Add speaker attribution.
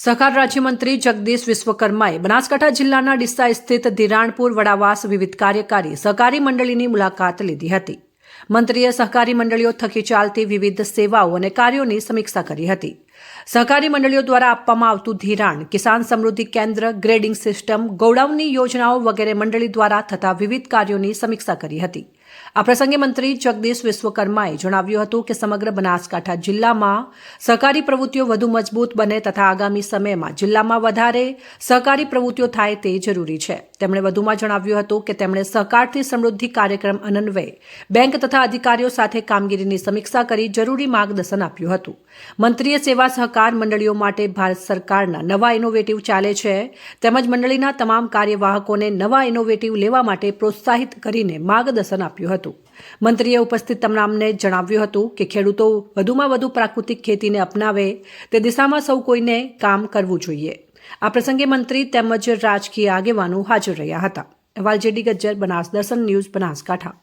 Speaker 1: સહકાર રાજ્યમંત્રી જગદીશ વિશ્વકર્માએ બનાસકાંઠા જિલ્લાના ડીસા સ્થિત ધિરાણપુર વડાવાસ વિવિધ કાર્યકારી સહકારી મંડળીની મુલાકાત લીધી હતી. મંત્રીએ સહકારી મંડળીઓ થકી ચાલતી વિવિધ સેવાઓ અને કાર્યોની સમીક્ષા કરી હતી. સહકારી મંડળીઓ દ્વારા આપવામાં આવતું ધિરાણ, કિસાન સમૃદ્ધિ કેન્દ્ર, ગ્રેડિંગ સિસ્ટમ, ગોડાઉનની યોજનાઓ વગેરે મંડળી દ્વારા થતા વિવિધ કાર્યોની સમીક્ષા કરી હતી. આ પ્રસંગે મંત્રી જગદીશ વિશ્વકર્માએ જણાવ્યું હતું કે સમગ્ર બનાસકાંઠા જિલ્લામાં સહકારી પ્રવૃત્તિઓ વધુ મજબૂત બને તથા આગામી સમયમાં જિલ્લામાં વધારે સહકારી પ્રવૃત્તિઓ થાય તે જરૂરી છે. તેમણે વધુમાં જણાવ્યું હતું કે તેમણે સહકારથી સમૃદ્ધિ કાર્યક્રમ અનન્વયે બેંક તથા અધિકારીઓ સાથે કામગીરીની સમીક્ષા કરી જરૂરી માર્ગદર્શન આપ્યું હતું. મંત્રીએ સેવા સહકાર મંડળીઓ માટે ભારત સરકારના નવા ઇનોવેટિવ ચાલે છે. તેમજ મંડળીના તમામ કાર્યવાહકોને નવા ઇનોવેટિવ લેવા માટે પ્રોત્સાહિત કરીને માર્ગદર્શન આપ્યું હતું. મંત્રીએ ઉપસ્થિત તમામને જણાવ્યું હતું કે ખેડૂતો વધુમાં વધુ પ્રાકૃતિક ખેતીને અપનાવે, તે દિશામાં સૌ કોઈને કામ કરવું જોઈએ. આ પ્રસંગે મંત્રી તેમજ રાજકીય આગેવાનો હાજર રહ્યા હતા. અહેવાલ જેડી ગજ્જર, બનાસ દર્શન ન્યૂઝ, બનાસકાંઠા.